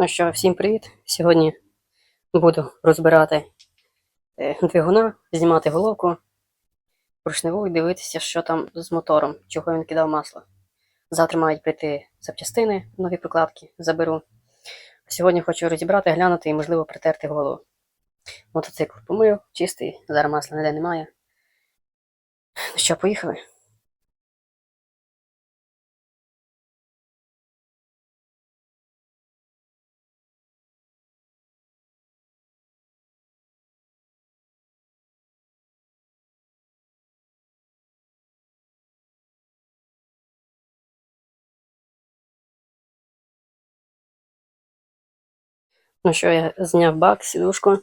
Ну що, всім привіт! Сьогодні буду розбирати е, двигуна, знімати головку поршневу і дивитися, що там з мотором, чого він кидав масло. Завтра мають прийти запчастини, нові прокладки заберу. Сьогодні хочу розібрати, глянути і, можливо, притерти голову. Мотоцикл помив, чистий, зараз масла ніде немає. Ну що, поїхали? Ну що, я зняв бак, сідушку.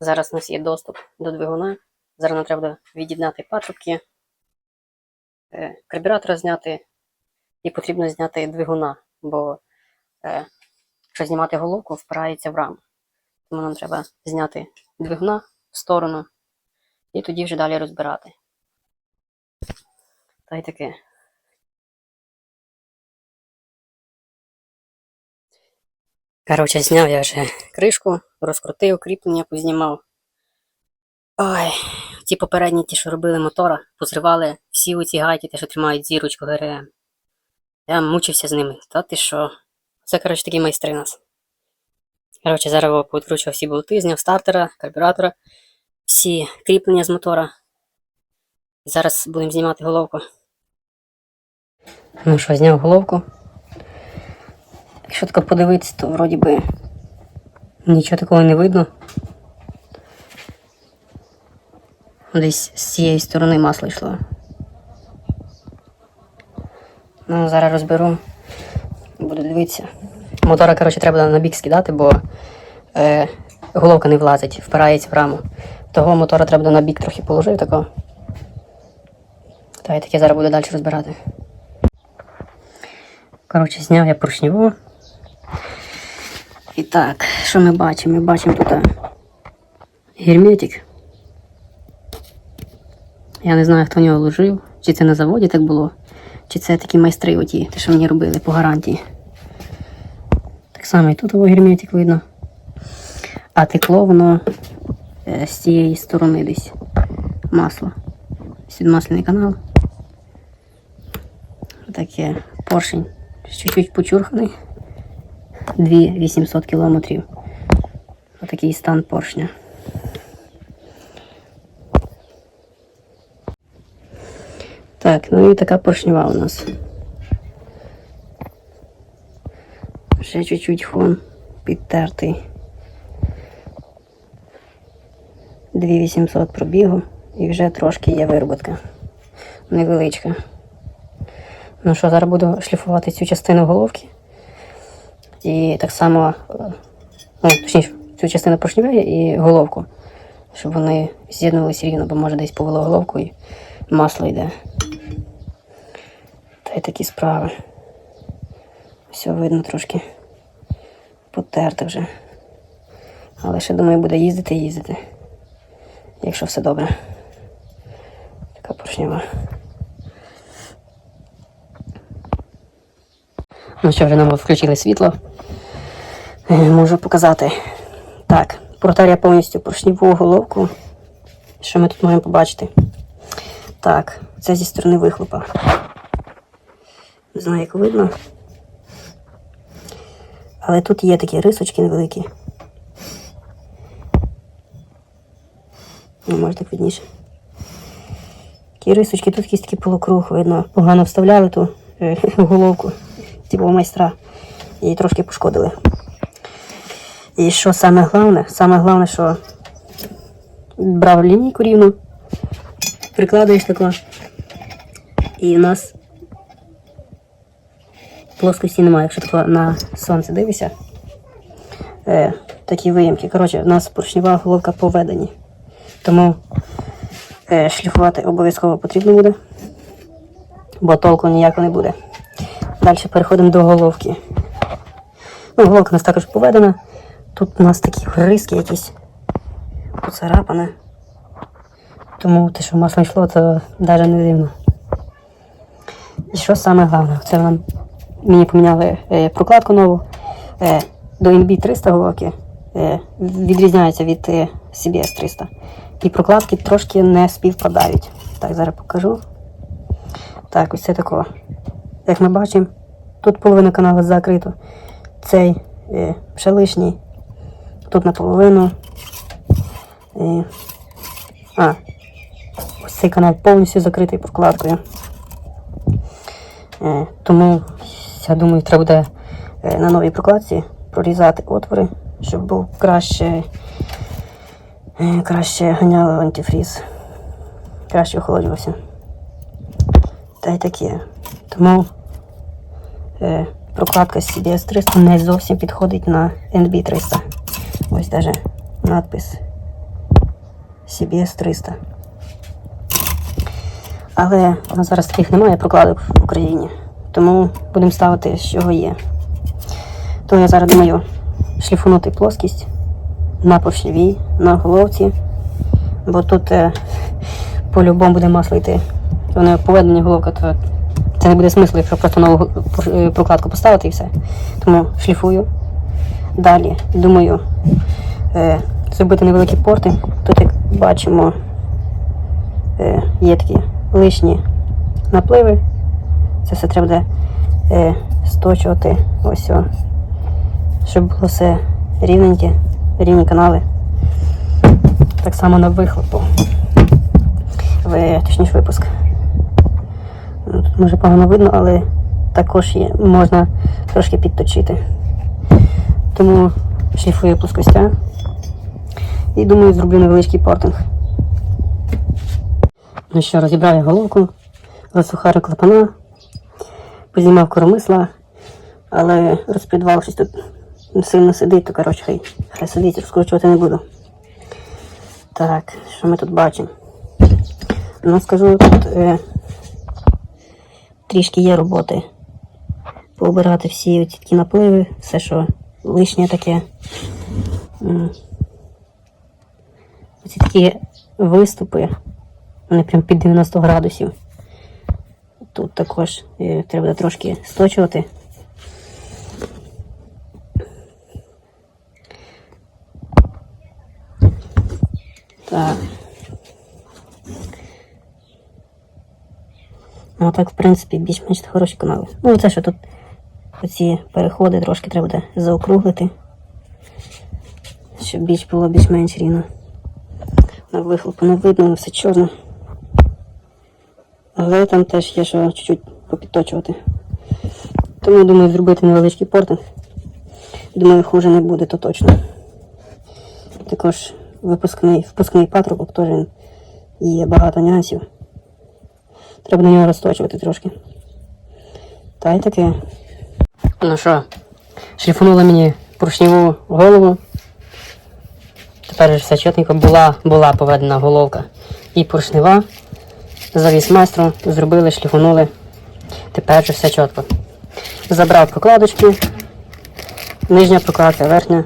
Зараз у нас є доступ до двигуна. Зараз нам треба від'єднати патрубки, е, карбюратора зняти, і потрібно зняти двигуна, бо е, якщо знімати головку, впирається в раму. Тому нам треба зняти двигуна в сторону і тоді вже далі розбирати. Та й таке. Коротше, зняв я вже кришку, розкрутив, кріплення познімав. Ой, ті попередні, ті, що робили мотора, позривали всі оці гайки, ті, що тримають зірочку ГРМ. Я мучився з ними. Та ти що? Це, коротше, такі майстри нас. Коротше, зараз повідкручував всі болти, зняв стартера, карбюратора, всі кріплення з мотора. Зараз будемо знімати головку. Ну що, зняв головку. Якщо так подивитися, то вроді би нічого такого не видно. Десь з цієї сторони масло йшло. Ну, зараз розберу. Буду дивитися. Мотора, коротше, треба на бік скидати, бо е, головка не влазить, впирається в раму. Того мотора треба на бік трохи положив такого. Та й таке зараз буду далі розбирати. Коротше, зняв я поршневу. І так, що ми бачимо? Ми бачимо тут герметик. Я не знаю, хто в нього ложив, чи це на заводі так було, чи це такі майстри оті, те, що мені робили по гарантії. Так само і тут його герметик видно. А текло воно е, з цієї сторони десь масло. Сідмасляний канал. Таке поршень. Чуть-чуть почурханий. 2800 кілометрів. Отакий стан поршня. Так, ну і така поршнева у нас. Ще чуть-чуть фон підтертий. 2800 пробігу і вже трошки є вироботка. Невеличка. Ну що, зараз буду шліфувати цю частину головки. І так само, е, ну, точніше, цю частину поршневої і головку, щоб вони з'єднувалися рівно, бо може десь повело головку і масло йде. Та й такі справи. Все видно трошки потерте вже. Але ще думаю, буде їздити їздити. Якщо все добре. Така поршнева. Ну що, вже нам включили світло. Е, Можу показати. Так, протер я повністю поршневу головку. Що ми тут можемо побачити? Так, це зі сторони вихлопа. Не знаю, як видно. Але тут є такі рисочки невеликі. Ну, може так видніше. Такі рисочки, тут якийсь такий полукруг, видно. Погано вставляли ту е, головку типу майстра. І трошки пошкодили. І що саме головне? Саме головне, що брав лінійку рівну, прикладаєш тако, і у нас плоскості немає, якщо тако на сонце дивишся. Е, такі виїмки. Коротше, у нас поршнева головка поведені. Тому е, шліфувати обов'язково потрібно буде, бо толку ніякого не буде. Далі переходимо до головки. Ну, головка у нас також поведена. Тут у нас такі гризки якісь поцарапане. Тому те, що масло йшло, то навіть не дивно. І що саме головне? Це нам мені поміняли е, прокладку нову. Е, до NB 300 головки е, відрізняється від е, CBS 300. І прокладки трошки не співпадають. Так, зараз покажу. Так, ось це такого. Як ми бачимо, тут половина каналу закрито. Цей е, ще. Тут наполовину. Е, а, ось цей канал повністю закритий прокладкою. Е, тому я думаю, треба буде е, на новій прокладці прорізати отвори, щоб був краще, е, краще ганяло антифріз, краще охолоджувався. Та й таке. Тому прокладка з CBS 300 не зовсім підходить на NB 300. Ось даже надпис CBS 300. Але у нас зараз таких немає прокладок в Україні. Тому будемо ставити, з чого є. То я зараз думаю шліфунути плоскість на поршневій, на головці. Бо тут е, по-любому буде масло йти. Воно поведення головка, то це не буде смислу, якщо просто нову е, прокладку поставити і все. Тому шліфую. Далі думаю е, зробити невеликі порти. Тут, як бачимо, е, є такі лишні напливи. Це все треба буде сточувати ось щоб було все рівненьке, рівні канали. Так само на вихлопу. В, точніше випуск. Тут може погано видно, але також є, можна трошки підточити. Тому шліфую плоскостя. І думаю, зроблю невеличкий портинг. Ну що, розібрав я головку, розсухарю клапана, познімав коромисла, але розпідвал щось тут сильно сидить, то коротше хай, хай сидить, розкручувати не буду. Так, що ми тут бачимо? Ну, скажу, тут е, трішки є роботи. Пообирати всі оці такі напливи, все, що лишнє таке. Оці такі виступи, вони прям під 90 градусів. Тут також е, треба трошки сточувати. Так. Ну, так, в принципі, більш-менш хороші канали. Ну, це що тут оці переходи трошки треба буде заокруглити, щоб більш було більш-менш рівно. На вихлопу не видно, все чорно. Але там теж є що чуть-чуть попідточувати. Тому думаю зробити невеличкий портинг. Думаю, хуже не буде, то точно. Також випускний, впускний патрубок теж є багато нюансів. Треба на нього розточувати трошки. Та й таке. Ну що, шліфанули мені поршневу голову. Тепер все чітненько була, була поведена головка. І поршнева. Завіс майстру, зробили, шліфанули. Тепер же все чітко. Забрав прокладочки. Нижня прокладка, верхня.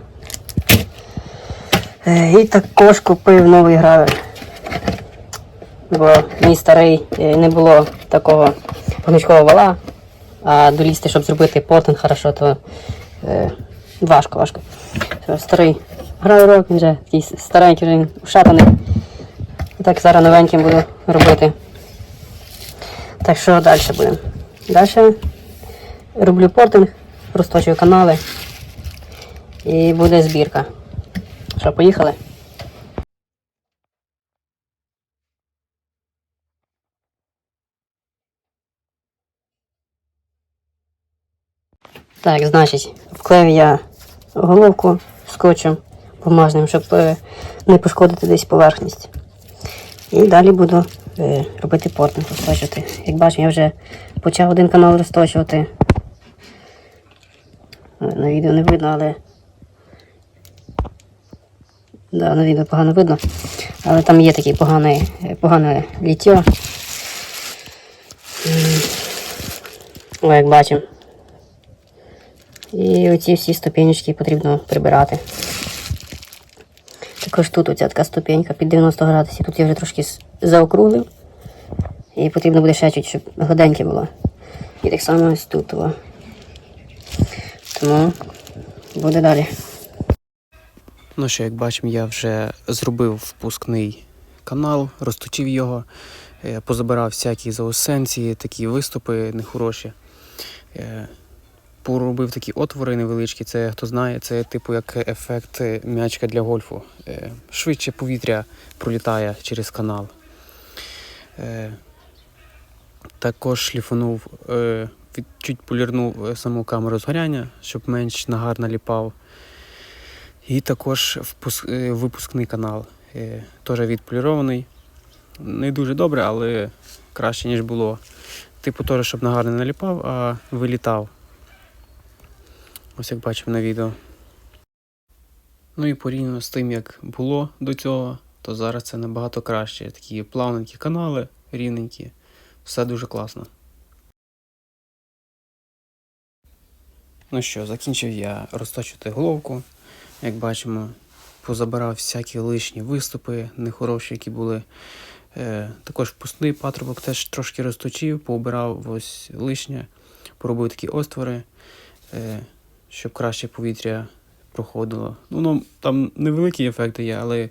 Е, І також купив новий гравер. Бо мій старий е, не було такого гнучкового вала, а долізти, щоб зробити портинг хорошо, то е, важко, важко. Старий граверок, він вже такий старенький, вже ушатаний. Так зараз новеньким буду робити. Так що далі будемо? Далі роблю портинг, розточую канали і буде збірка. Що, поїхали? Так, значить, вклею я головку скотчем бумажним, щоб е, не пошкодити десь поверхність. І далі буду е, робити портинг, розточувати. Як бачимо, я вже почав один канал розточувати. Е, На відео не видно, але. Да, на відео погано видно. Але там є таке погане, погане ліття. О, як бачимо. І оці всі ступенечки потрібно прибирати. Також тут оця така ступенька під 90 градусів. Тут я вже трошки заокруглив. І потрібно буде ще чуть, щоб гладеньке було. І так само ось тут. О. Тому буде далі. Ну що, як бачимо, я вже зробив впускний канал, розточив його, е, позабирав всякі заосенції, такі виступи нехороші. Поробив такі отвори невеличкі, це хто знає, це типу як ефект е, м'ячка для гольфу. Е, Швидше повітря пролітає через канал. Е, Також шліфанув, е, чуть полірнув саму камеру згоряння, щоб менш нагар наліпав. І також випускний канал. Теж відполірований. Не дуже добре, але краще, ніж було. Типу, теж, щоб нагар не наліпав, а вилітав. Ось як бачимо на відео. Ну і порівняно з тим, як було до цього, то зараз це набагато краще. Такі плавненькі канали, рівненькі. Все дуже класно. Ну що, закінчив я розточувати головку. Як бачимо, позабирав всякі лишні виступи, нехороші, які були. Е, також впускний патрубок теж трошки розточив, поубирав ось лишнє, поробив такі оствори, е, щоб краще повітря проходило. Ну, ну, там невеликі ефекти є, але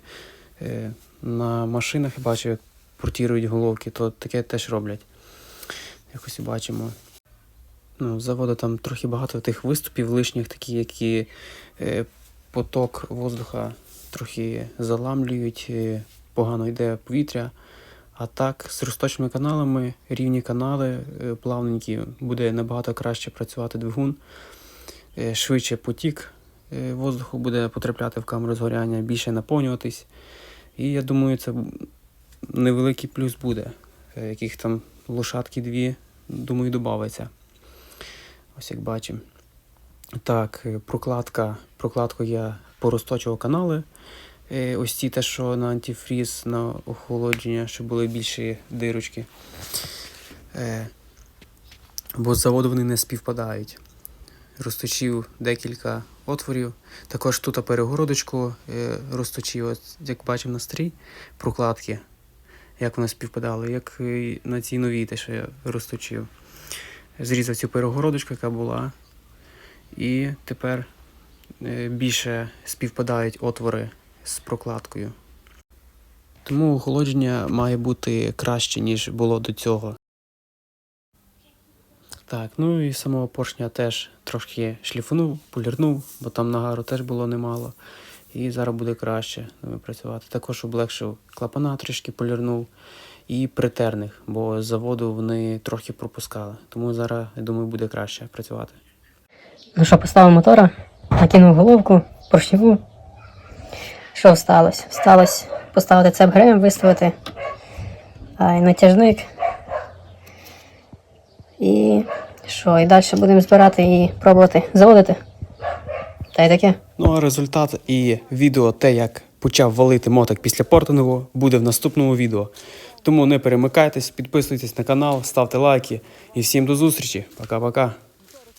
е, на машинах я бачив, як портірують головки, то таке теж роблять. Якось і бачимо. Ну, заводу там трохи багато тих виступів лишніх, такі, які е, поток воздуха трохи заламлюють, е, погано йде повітря. А так, з розточними каналами, рівні канали, е, плавненькі, буде набагато краще працювати двигун. Е, Швидше потік е, воздуху буде потрапляти в камеру згоряння, більше наповнюватись. І я думаю, це невеликий плюс буде. Е, Яких там лошадки дві, думаю, додається. Ось як бачимо. Так, прокладка. Прокладку я порозточував канали. Ось ті те, що на антифріз, на охолодження, щоб були більші дирочки. Бо з заводу вони не співпадають. Розточив декілька отворів. Також тут перегородочку е, розточив, от, як бачимо на старій прокладки, як вони співпадали, як на цій новій, те, що я розточив. Зрізав цю перегородочку, яка була. І тепер е, більше співпадають отвори з прокладкою. Тому охолодження має бути краще, ніж було до цього. Так, ну і самого поршня теж трошки шліфанув, полірнув, бо там нагару теж було немало. І зараз буде краще працювати. Також облегшив клапана, трішки полірнув і притерних, бо з заводу вони трохи пропускали. Тому зараз, я думаю, буде краще працювати. Ну що, поставив мотора, накинув головку, поршневу. Що сталося? Сталося поставити цеп грем, виставити а, натяжник. І що, і далі будемо збирати і пробувати заводити. Та й таке. Ну а результат і відео, те, як почав валити моток після портингу, буде в наступному відео. Тому не перемикайтесь, підписуйтесь на канал, ставте лайки і всім до зустрічі. Пока-пока.